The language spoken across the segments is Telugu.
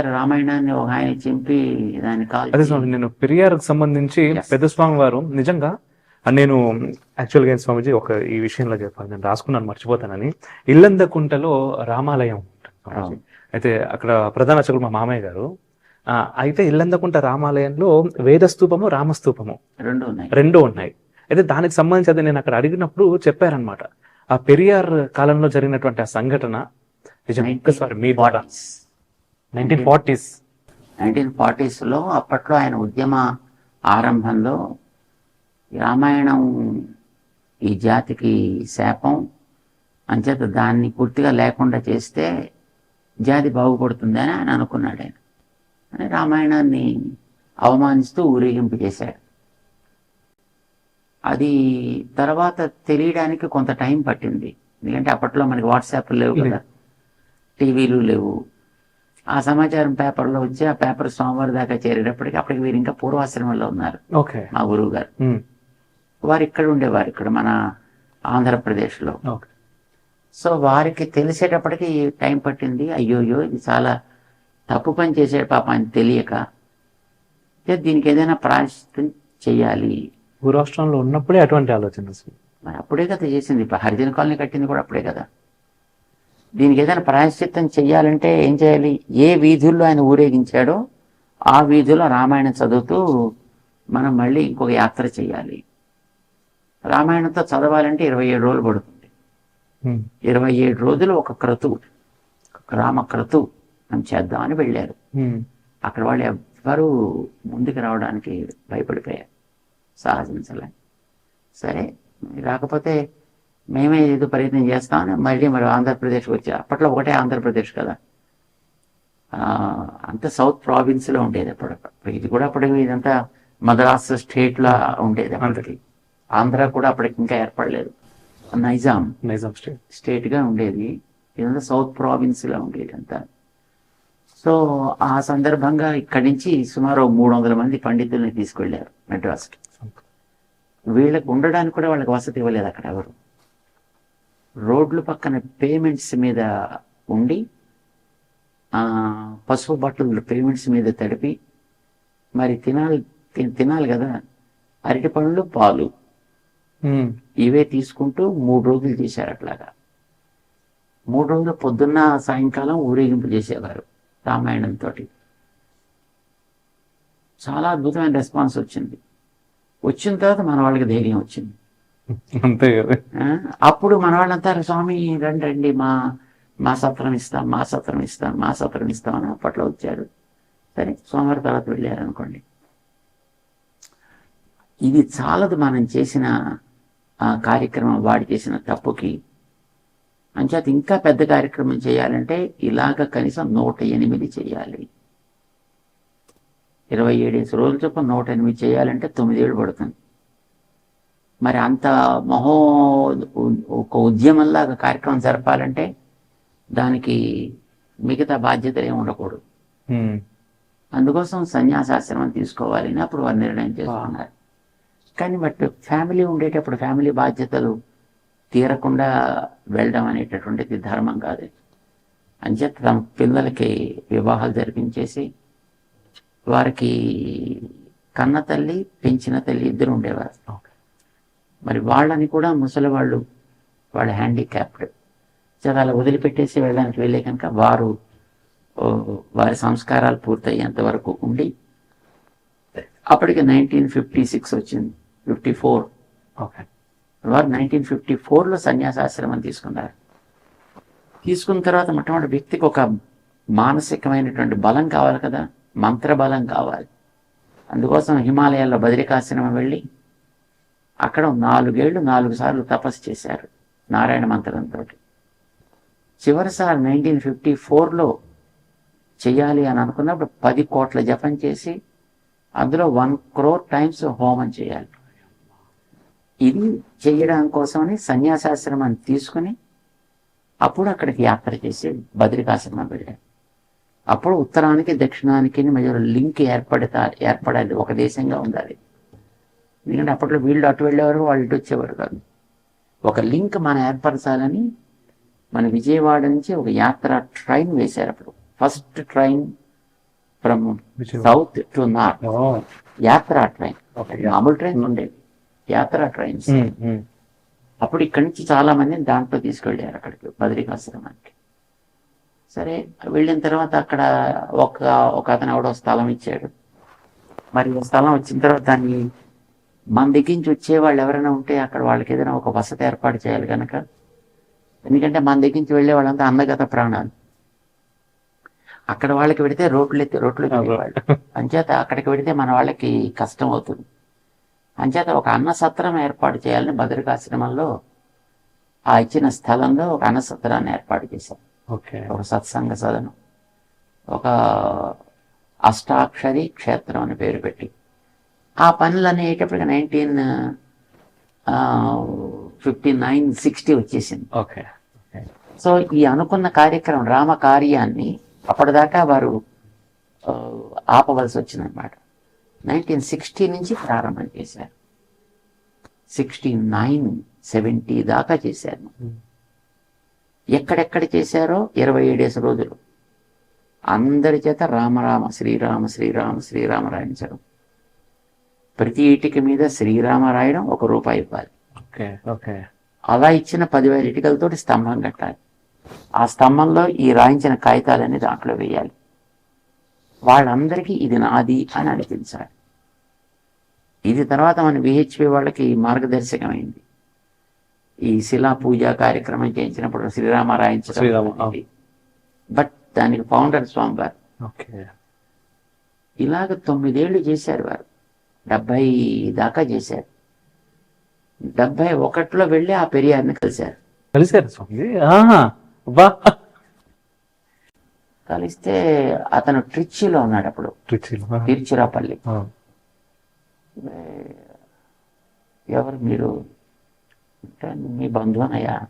రామాయణాన్ని ఒక ఆయన చింపి దాన్ని కాల్ అదే స్వామి నేను పెరియార్కి సంబంధించి. పెద్ద స్వామి వారు నిజంగా నేను యాక్చువల్గా స్వామిజీ ఒక ఈ విషయంలో చెప్పాలి నేను రాసుకున్నాను మర్చిపోతానని. ఇల్లందకుంటలో రామాలయం ఉంటుంది. అయితే అక్కడ ప్రధాన అర్చకులు మా మామయ్య గారు. ఆ, అయితే ఇల్లందకుంట రామాలయంలో వేద స్తూపము రామస్తూపము రెండు ఉన్నాయి. రెండు ఉన్నాయి. అయితే దానికి సంబంధించి అది నేను అక్కడ అడిగినప్పుడు చెప్పారనమాట ఆ పెరియార్ కాలంలో జరిగినటువంటి ఆ సంఘటన నిజం ఒక్కసారి మీ ద్వారా. Nineteen forties. నైన్టీన్ ఫార్టీస్లో అప్పట్లో ఆయన ఉద్యమ ఆరంభంలో రామాయణం ఈ జాతికి శాపం అంచేత దాన్ని పూర్తిగా లేకుండా చేస్తే జాతి బాగుపడుతుంది అని ఆయన అనుకున్నాడు ఆయన. అని రామాయణాన్ని అవమానిస్తూ ఊరేగింపు చేశాడు. అది తర్వాత తెలియడానికి కొంత టైం పట్టింది. ఎందుకంటే అప్పట్లో మనకి వాట్సాప్ లేవు కదా. టీవీలు లేవు. ఆ సమాచారం పేపర్లో వచ్చి ఆ పేపర్ సోమవారం దాకా చేరేటప్పటికి అప్పటికి వీరు ఇంకా పూర్వాశ్రమంలో ఉన్నారు. ఓకే. మా గురువు గారు వారు ఇక్కడ ఉండేవారు ఇక్కడ మన ఆంధ్రప్రదేశ్లో. ఓకే. సో వారికి తెలిసేటప్పటికి టైం పట్టింది. అయ్యోయ్యో ఇది చాలా తప్పు పని చేసాడు పాప ఆయన తెలియక దీనికి ఏదైనా ప్రాయశ్చిత్తం చెయ్యాలి భూరాష్ట్రంలో ఉన్నప్పుడే అటువంటి ఆలోచన అప్పుడే కదా చేసింది. హరిజన కాలనీ కట్టింది కూడా అప్పుడే కదా. దీనికి ఏదైనా ప్రాయశ్చిత్తం చెయ్యాలంటే ఏం చేయాలి? ఏ వీధుల్లో ఆయన ఊరేగించాడో ఆ వీధిలో రామాయణం చదువుతూ మనం మళ్ళీ ఇంకొక యాత్ర చేయాలి రామాయణంతో చదవాలంటే ఇరవై ఏడు రోజులు పడుతుంది. ఇరవై ఏడు రోజులు ఒక క్రతు రామ క్రతు మనం చేద్దామని వెళ్ళారు. అక్కడ వాళ్ళు ఎవ్వరూ ముందుకు రావడానికి భయపడిపోయారు. సాహసించలే సరే రాకపోతే మేమే ఏదో ప్రయత్నం చేస్తామని మళ్ళీ మరి ఆంధ్రప్రదేశ్కి వచ్చి అప్పట్లో ఒకటే ఆంధ్రప్రదేశ్ కదా. అంత సౌత్ ప్రావిన్స్లో ఉండేది అప్పుడు ఇది కూడా అప్పుడు ఇదంతా మద్రాస్ స్టేట్లా ఉండేది అప్పటికి. ఆంధ్ర కూడా అప్పటికి ఇంకా ఏర్పడలేదు. నైజాం. నైజాం స్టేట్. స్టేట్గా ఉండేది. ఇదంతా సౌత్ ప్రావిన్స్లో ఉండేది అంతా సో ఆ సందర్భంగా ఇక్కడి నుంచి సుమారు మూడు వందల మంది పండితుల్ని తీసుకెళ్ళారు మెడ్రాస్కి. వీళ్ళకి ఉండడానికి కూడా వాళ్ళకి వసతి ఇవ్వలేదు అక్కడ ఎవరు. రోడ్లు పక్కన పేమెంట్స్ మీద ఉండి పసుపు బట్టలు పేమెంట్స్ మీద తడిపి మరి తినాలి తినాలి కదా. అరటి పండ్లు పాలు. ఇవే తీసుకుంటూ మూడు రోజులు చేశారు అట్లాగా. మూడు రోజులు పొద్దున్న సాయంకాలం ఊరేగింపు చేసేవారు రామాయణంతో చాలా అద్భుతమైన రెస్పాన్స్ వచ్చింది. వచ్చిన తర్వాత మన వాళ్ళకి ధైర్యం వచ్చింది. అంతే కదా. అప్పుడు మన వాళ్ళంతా స్వామి రండి రండి మా మా సత్రం ఇస్తాం మా సత్రం ఇస్తాం మా సత్రం ఇస్తాం అని అప్పట్లో వచ్చారు. సరే సోమవారం తర్వాత వెళ్ళారు అనుకోండి ఇది చాలదు మనం చేసిన ఆ కార్యక్రమం వాడి చేసిన తప్పుకి. అంచేత ఇంకా పెద్ద కార్యక్రమం చేయాలంటే ఇలాగ కనీసం నూట ఎనిమిది చేయాలి. ఇరవై ఏడేసి రోజుల చొప్పున నూట ఎనిమిది చేయాలంటే తొమ్మిదేళ్ళు పడుతుంది. మరి అంత మహో ఒక ఉద్యమంలాగా కార్యక్రమం జరపాలంటే దానికి మిగతా బాధ్యతలు ఏమి ఉండకూడదు. అందుకోసం సన్యాసాశ్రమం తీసుకోవాలి అని అప్పుడు వారు నిర్ణయం చేసుకున్నారు కానీ బట్ ఫ్యామిలీ ఉండేటప్పుడు ఫ్యామిలీ బాధ్యతలు తీరకుండా వెళ్ళడం అనేటటువంటిది ధర్మం కాదు అంచేత తమ పిల్లలకి వివాహాలు జరిపించేసి వారికి కన్న తల్లి పెంచిన తల్లి ఇద్దరు ఉండేవారు. మరి వాళ్ళని కూడా ముసలి వాళ్ళు వాళ్ళ హ్యాండిక్యాప్డ్ చాలా అలా వదిలిపెట్టేసి వెళ్ళడానికి వెళ్ళే కనుక వారు వారి సంస్కారాలు పూర్తయ్యేంత వరకు ఉండి అప్పటికి నైన్టీన్ ఫిఫ్టీ సిక్స్ వచ్చింది ఫిఫ్టీ ఫోర్ ఓకే వారు నైన్టీన్ ఫిఫ్టీ ఫోర్లో సన్యాసాశ్రమం తీసుకున్నారు. తీసుకున్న తర్వాత మొట్టమొదటి వ్యక్తికి ఒక మానసికమైనటువంటి బలం కావాలి కదా మంత్ర బలం కావాలి. అందుకోసం హిమాలయాల్లో బద్రికాశ్రమం వెళ్ళి అక్కడ నాలుగేళ్ళు నాలుగు సార్లు తపస్సు చేశారు నారాయణ మంత్రంతో చివరిసారి నైన్టీన్ ఫిఫ్టీ ఫోర్లో చెయ్యాలి అని అనుకున్నప్పుడు పది కోట్ల జపం చేసి అందులో వన్ క్రోర్ టైమ్స్ హోమం చేయాలి. ఇది చేయడం కోసమని సన్యాసాశ్రమం తీసుకుని అప్పుడు అక్కడికి యాత్ర చేసి బద్రికాశ్రమం వెళ్ళాడు అప్పుడు ఉత్తరానికి దక్షిణానికి మధ్యలో లింక్ ఏర్పడతా ఏర్పడాలి. ఒక దేశంగా ఉండాలి. ఎందుకంటే అప్పట్లో వీళ్ళు అటు వెళ్ళేవారు వాళ్ళు ఇటు వచ్చేవారు కాదు. ఒక లింక్ మనం ఏర్పరచాలని మన విజయవాడ నుంచి ఒక యాత్ర ట్రైన్ వేశారు అప్పుడు. First train from. South to north. యాత్రా train. మామూలు ట్రైన్ ఉండేది. యాత్రా ట్రైన్స్. అప్పుడు ఇక్కడి నుంచి చాలా మందిని దాంట్లో తీసుకెళ్ళారు అక్కడికి బద్రికాశ్రమానికి సరే వెళ్ళిన తర్వాత అక్కడ ఒక ఒక అతను ఎవడో స్థలం ఇచ్చాడు. మరి స్థలం వచ్చిన తర్వాత దాన్ని మన దగ్గర నుంచి వచ్చే వాళ్ళు ఎవరైనా ఉంటే అక్కడ వాళ్ళకి ఏదైనా ఒక వసతి ఏర్పాటు చేయాలి కనుక ఎందుకంటే మన దగ్గర నుంచి వెళ్ళే వాళ్ళంతా అందగత ప్రాణాలు. అక్కడ వాళ్ళకి పెడితే రోడ్లు ఎత్తి రోడ్లు ఎత్తేవాళ్ళు అంచేత అక్కడికి పెడితే మన వాళ్ళకి కష్టం అవుతుంది. అంచేత ఒక అన్న సత్రం ఏర్పాటు చేయాలని బద్రికాశ్రమంలో ఆ ఇచ్చిన స్థలంలో ఒక అన్న సత్రాన్ని ఏర్పాటు చేశారు. ఓకే. ఒక సత్సంగ సదనం. ఒక అష్టాక్షరి క్షేత్రం అని పేరు పెట్టి. ఆ పనులు అనేటప్పటికి నైన్టీన్ ఫిఫ్టీ నైన్ సిక్స్టీ వచ్చేసింది. ఓకే. సో ఈ అనుకున్న కార్యక్రమం రామ కార్యాన్ని అప్పటిదాకా వారు ఆపవలసి వచ్చిందనమాట నైన్టీన్ సిక్స్టీ నుంచి ప్రారంభం చేశారు. సిక్స్టీ నైన్ సెవెంటీ దాకా చేశారు. ఎక్కడెక్కడ చేశారో ఇరవై ఏడేసి రోజులు. అందరి చేత రామరామ శ్రీరామ శ్రీరామ శ్రీరామ రాయించడం. ప్రతి ఇటుక మీద శ్రీరామ రాయడం ఒక రూపాయి ఇవ్వాలి. Okay okay. అలా ఇచ్చిన పదివేల ఇటుకలతోటి స్తంభం కట్టాలి. ఆ స్తంభంలో ఈ రాయించిన కాగితాలన్నీ దాంట్లో వేయాలి. వాళ్ళందరికీ ఇది నాది అని అనిపించాలి. ఇది తర్వాత మన విహెచ్పి వాళ్ళకి మార్గదర్శకమైంది. ఈ శిలా పూజ కార్యక్రమం చేయించినప్పుడు శ్రీరామ రాయించడం. బట్ దానికి ఫౌండర్ స్వామి వారు ఓకే. ఇలాగ తొమ్మిదేళ్ళు చేశారు వారు. డెబ్బై దాకా చేశారు. డెబ్బై ఒకటిలో వెళ్ళి ఆ పెరియార్ని కలిశారు. స్వామి? వా కలిస్తే అతను ట్రిచ్చిలో ఉన్నాడు అప్పుడు. తిరుచిరాపల్లి. ఎవరు మీరు? మీ బంధువునయ్యా.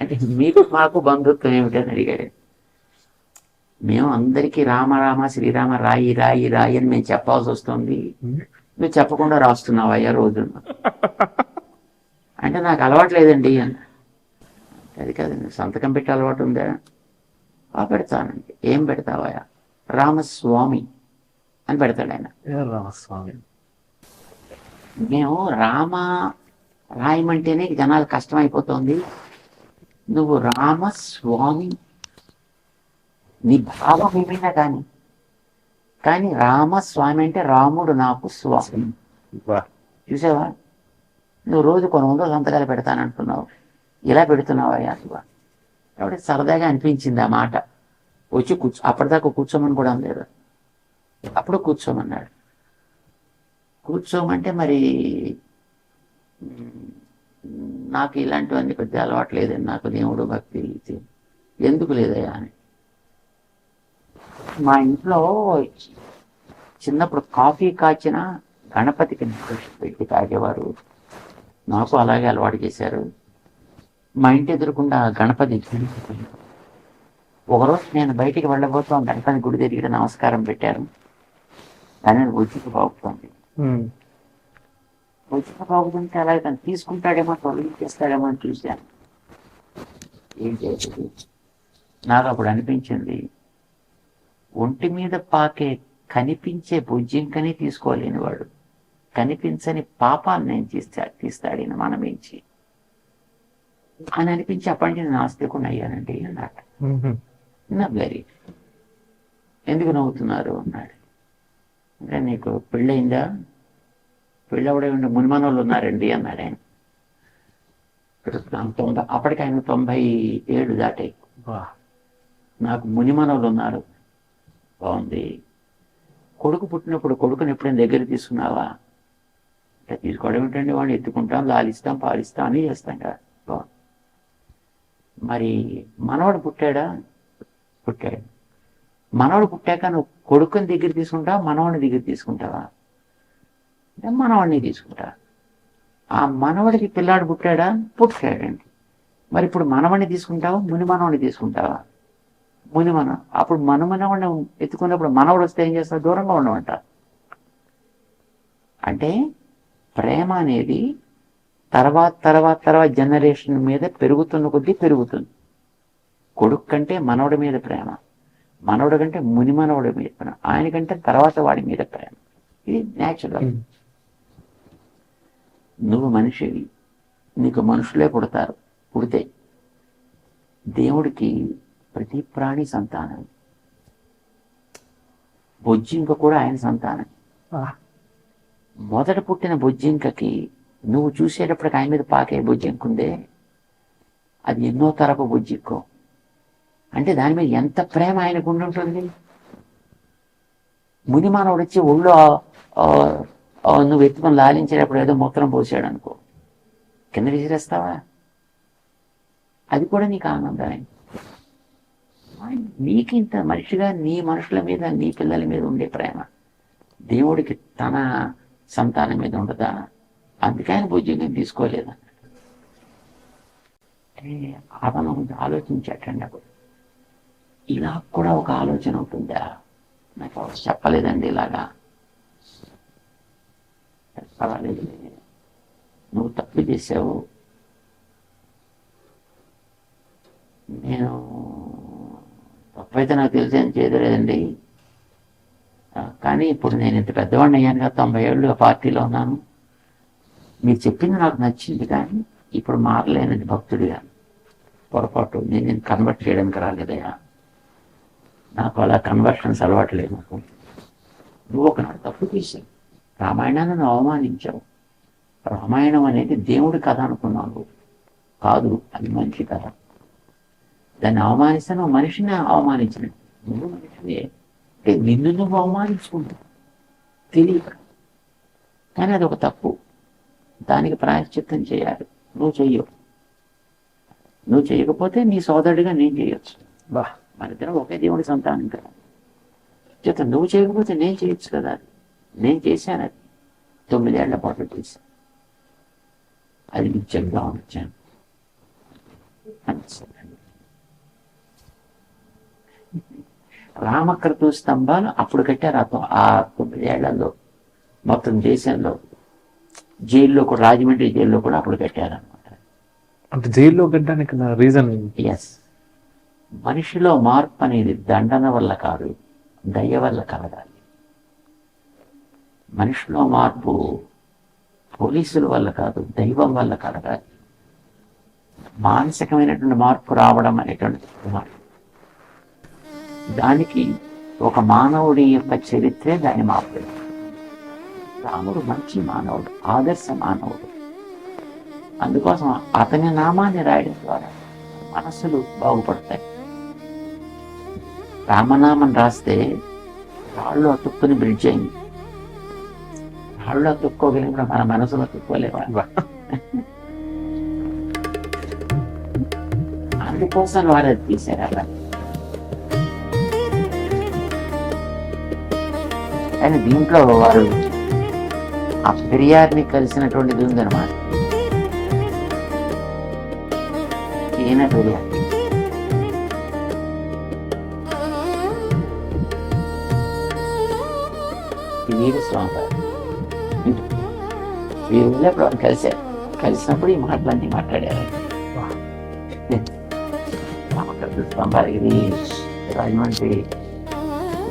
అంటే మీకు మాకు బంధుత్వం ఏమిటి అని అడిగాడు. మేము అందరికీ రామ రామ శ్రీరామ రాయి రాయి రాయి అని మేము చెప్పాల్సి వస్తుంది. నువ్వు చెప్పకుండా రాస్తున్నావయ్యా రోజు. అంటే నాకు అలవాటు లేదండి అని అది కాదండి. సంతకం పెట్టి అలవాటు ఉందా? ఆ పెడతానండి ఏం పెడతావయ్యా? రామస్వామి అని పెడతాడు ఆయన. రామస్వామి. మేము రామ రాయమంటేనే జనాలు కష్టమైపోతుంది. నువ్వు రామస్వామి నీ భావం ఏమైనా కానీ కానీ రామస్వామి అంటే రాముడు నాకు స్వామి. చూసావా? నువ్వు రోజు కొన్ని వందల సంతకాలు పెడతానంటున్నావు. ఇలా పెడుతున్నావా అసలు కాబట్టి సరదాగా అనిపించింది ఆ మాట. వచ్చి కూర్చో అప్పటిదాకా కూర్చోమని కూడా అనలేదు. అప్పుడు కూర్చోమన్నాడు. కూర్చోమంటే మరి నాకు ఇలాంటివన్నీ పెద్ద అలవాటు లేదండి. నాకు దేవుడు భక్తి. ఎందుకు లేదయ్యా అని. మా ఇంట్లో చిన్నప్పుడు కాఫీ కాచిన గణపతికి పెట్టి తాగేవారు. నాకు అలాగే అలవాటు చేశారు. మా ఇంటి ఎదురుకుండా గణపతి. ఒకరోజు నేను బయటికి వెళ్ళబోతాం గణపతి గుడి దగ్గర నమస్కారం పెట్టారు. కానీ ఉచిత బాగుతుంది. ఉచిత బాగుతుంటే అలాగే తను తీసుకుంటాడేమో తొలగించేస్తాడేమో అని చూశాను. ఏం చేయలేదు నాకు అప్పుడు అనిపించింది ఒంటి మీద పాకే కనిపించే బుజ్జింకని తీసుకోలేని వాడు కనిపించని పాపాన్ని నేను తీస్తా తీస్తాడిన మనమించి. అని అనిపించి అప్పటి నుంచి నేను ఆస్తికుండా అయ్యానండి అన్నాడు. నవ్వారి. ఎందుకు నవ్వుతున్నారు అన్నాడు. అంటే నీకు పెళ్ళయిందా? పెళ్ళవడే ఉండే మునిమనోళ్ళు ఉన్నారండి అన్నాడు ఆయన. తొంభై అప్పటికి ఆయన తొంభై ఏడు దాటాయి. వా. నాకు మునిమనోళ్ళు ఉన్నారు. బాగుంది. కొడుకు పుట్టినప్పుడు కొడుకుని ఎప్పుడైనా దగ్గర తీసుకున్నావా? అంటే తీసుకోవడం ఏంటండి వాడిని? ఎత్తుకుంటాం లాలిస్తాం పాలిస్తాం అని చేస్తాం కదా. బాగుంది. మరి మనవాడు పుట్టాడా? పుట్టాడు. మనవాడు పుట్టాక నువ్వు కొడుకుని దగ్గర తీసుకుంటావా? మనవాడిని దగ్గర తీసుకుంటావా? మనవాడిని తీసుకుంటా. ఆ మనవడికి పిల్లాడు పుట్టాడా? పుట్టాడండి. మరి ఇప్పుడు మనవాడిని తీసుకుంటావా? ముని మనవాడిని తీసుకుంటావా? ముని మన అప్పుడు మన ఎత్తుకున్నప్పుడు మనవడు వస్తే ఏం చేస్తావు దూరంగా ఉండమంట. అంటే ప్రేమ అనేది తర్వాత తర్వాత తర్వాత జనరేషన్ మీద పెరుగుతున్న కొద్దీ పెరుగుతుంది. కొడుకు కంటే మనవడి మీద ప్రేమ. మనవడు కంటే ముని మనవడి మీద ప్రేమ. ఆయన కంటే తర్వాత వాడి మీద ప్రేమ. ఇది న్యాచురల్. నువ్వు మనిషివి నీకు మనుషులే పుడతారు. పుడితే దేవుడికి ప్రతి ప్రాణి సంతానం. బొజ్జింక కూడా ఆయన సంతానం. మొదట పుట్టిన బొజ్జింకకి నువ్వు చూసేటప్పటికి ఆయన మీద పాకే బొజ్జింక ఉందే అది ఎన్నో తరపు బొజ్జింకో. అంటే దాని మీద ఎంత ప్రేమ ఆయనకు ఉండుంటుంది? ముని మానవుడు వచ్చి ఒళ్ళో నువ్వు ఎత్తుకొని లాలించేటప్పుడు ఏదో మూత్రం పోసాడు అనుకో కింద విసిరేస్తావా? అది కూడా నీకు ఆనందమే. నీకింత మనిషిగా నీ మనుషుల మీద నీ పిల్లల మీద ఉండే ప్రేమ. దేవుడికి తన సంతానం మీద ఉండదా? అందుకే ఆయన భోజ్యంగా తీసుకోలేదు? అంటే అతను ఆలోచించాటండి అప్పుడు. ఇలా కూడా ఒక ఆలోచన ఉంటుందా? నాకు ఎవరు చెప్పలేదండి ఇలాగా. పర్వాలేదు నువ్వు తప్పు చేసావు. నేను తప్పైతే నాకు తెలిసి ఏం చేయలేదండి. కానీ ఇప్పుడు నేను ఇంత పెద్దవాడిని అయ్యాను కదా తొంభై ఏళ్ళు ఆ పార్టీలో ఉన్నాను. మీరు చెప్పింది నాకు నచ్చింది కానీ ఇప్పుడు మారలేనండి భక్తుడిగా. పొరపాటు నేను నేను కన్వర్ట్ చేయడానికి రాలేదయ్యా. నాకు అలా కన్వర్షన్స్ అలవాటు లేదు నాకు. నువ్వు ఒకనాడు తప్పు తీసావు రామాయణాన్ని నువ్వు అవమానించావు. రామాయణం అనేది దేవుడి కథ అనుకున్నావు కాదు అది మంచి కథ. దాన్ని అవమానిస్తే నువ్వు మనిషిని అవమానించినట్టు నువ్వు మనిషివే. అంటే నిన్ను నువ్వు అవమానించుకుంటావు. తెలియక. కానీ అది ఒక తప్పు. దానికి ప్రాయశ్చిత్తం చేయాలి. నువ్వు చెయ్యవు నువ్వు చేయకపోతే నీ సోదరుడిగా నేను చేయొచ్చు. బా. మన ఇద్దరం ఒకే దేవుడి సంతానం కదా. చేత నువ్వు చేయకపోతే నేను చేయొచ్చు కదా అది. నేను చేశాను అది. తొమ్మిదేళ్ళ పాటు చేశాను. అది చెప్దాం వచ్చాను అనిపిస్తుంది రామకృతు స్తంభాలు అప్పుడు కట్టారు. ఆ తొ- ఆ తొమ్మిదేళ్ళలో మొత్తం దేశంలో జైల్లో కూడా రాజమండ్రి జైల్లో కూడా అప్పుడు కట్టారనమాట అంటే జైల్లో గడ్డానికి రీజన్ ఎస్ మనిషిలో మార్పు అనేది దండన వల్ల కాదు దయ వల్ల కలగాలి. మనిషిలో మార్పు పోలీసుల వల్ల కాదు దైవం వల్ల కలగాలి. మానసికమైనటువంటి మార్పు రావడం అనేటువంటి మార్పు. దానికి ఒక మానవుడి యొక్క చరిత్రే దాని మార్పు. రాముడు మంచి మానవుడు ఆదర్శ మానవుడు. అందుకోసం అతని నామాన్ని రాయడం ద్వారా మనస్సులు బాగుపడతాయి. రామనామం రాస్తే రాళ్ళు అతుక్కుని బ్రిడ్జ్ అయింది. రాళ్ళు అతుక్కోగలిగిన మన మనసులో అతుక్కోలేవా? అందుకోసం వారు అది తీశారు అలా. కానీ దీంట్లో వారు ఆ పెరియార్ని కలిసినటువంటిది ఉందన్నమాట. ఈయన పెరియార్. వీరు స్వామి వారు. వీరు వెళ్ళినప్పుడు వారు కలిశారు కలిసినప్పుడు ఈ మాటలన్నీ మాట్లాడారు. రామకృష్ణ స్వామి ఇది రాజమండ్రి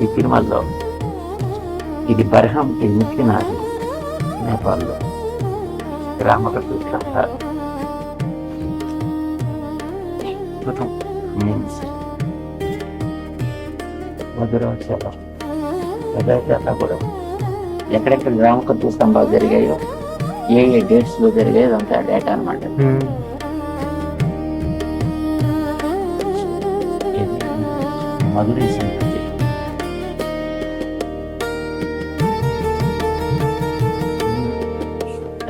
ఈ తిరుమలలో ఇది బర్హం ఇది ముఖ్యనాది. నేపాల్లో. స్వామి వారు. అద్భుతం మధురాచలం మధురాచలం కూడా. ఎక్కడెక్కడ రామకృష్ణ స్తంభాలు జరిగాయో ఏ ఏ డేట్స్లో జరిగాయో అదంతా డేటా అనమాట ఉమ్.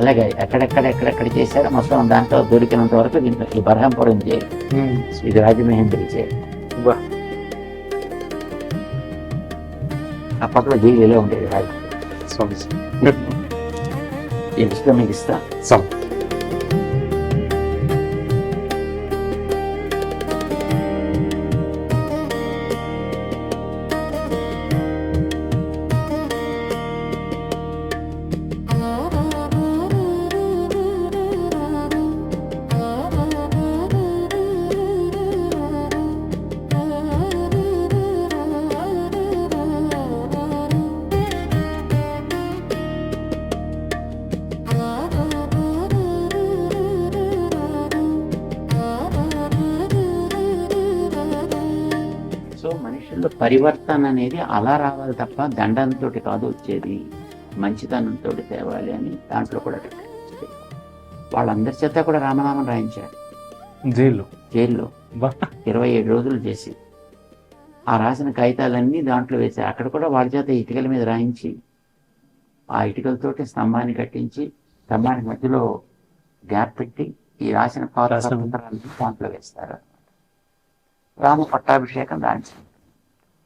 అలాగే ఎక్కడెక్కడ ఎక్కడెక్కడ చేశారో మొత్తం దాంట్లో దొరికినంత వరకు దీంట్లో ఈ బరహంపురం చేయాలి ఉమ్. ఇది రాజమహేంద్రి చేయాలి అప్పట్లో జైలులో ఉండేది రాజు. స్వామి ఇష్టం మీకు ఇస్తా పరివర్తన అనేది అలా రావాలి తప్ప దండంతో కాదు వచ్చేది. మంచితనంతో తేవాలి అని దాంట్లో కూడా. వాళ్ళందరి చేత కూడా రామనామం రాయించారు జైల్లో? జైల్లో. ఇరవై ఏడు రోజులు చేసి. ఆ రాసిన కాగితాలన్నీ దాంట్లో వేశారు అక్కడ కూడా వాళ్ళ చేత ఇటుకల మీద రాయించి ఆ ఇటుకలతోటి స్తంభాన్ని కట్టించి స్తంభానికి మధ్యలో గ్యాప్ పెట్టి ఈ రాసిన పాత రాసిన- పత్రాలన్నీ దాంట్లో వేస్తారు రామ పట్టాభిషేకం రాయించారు.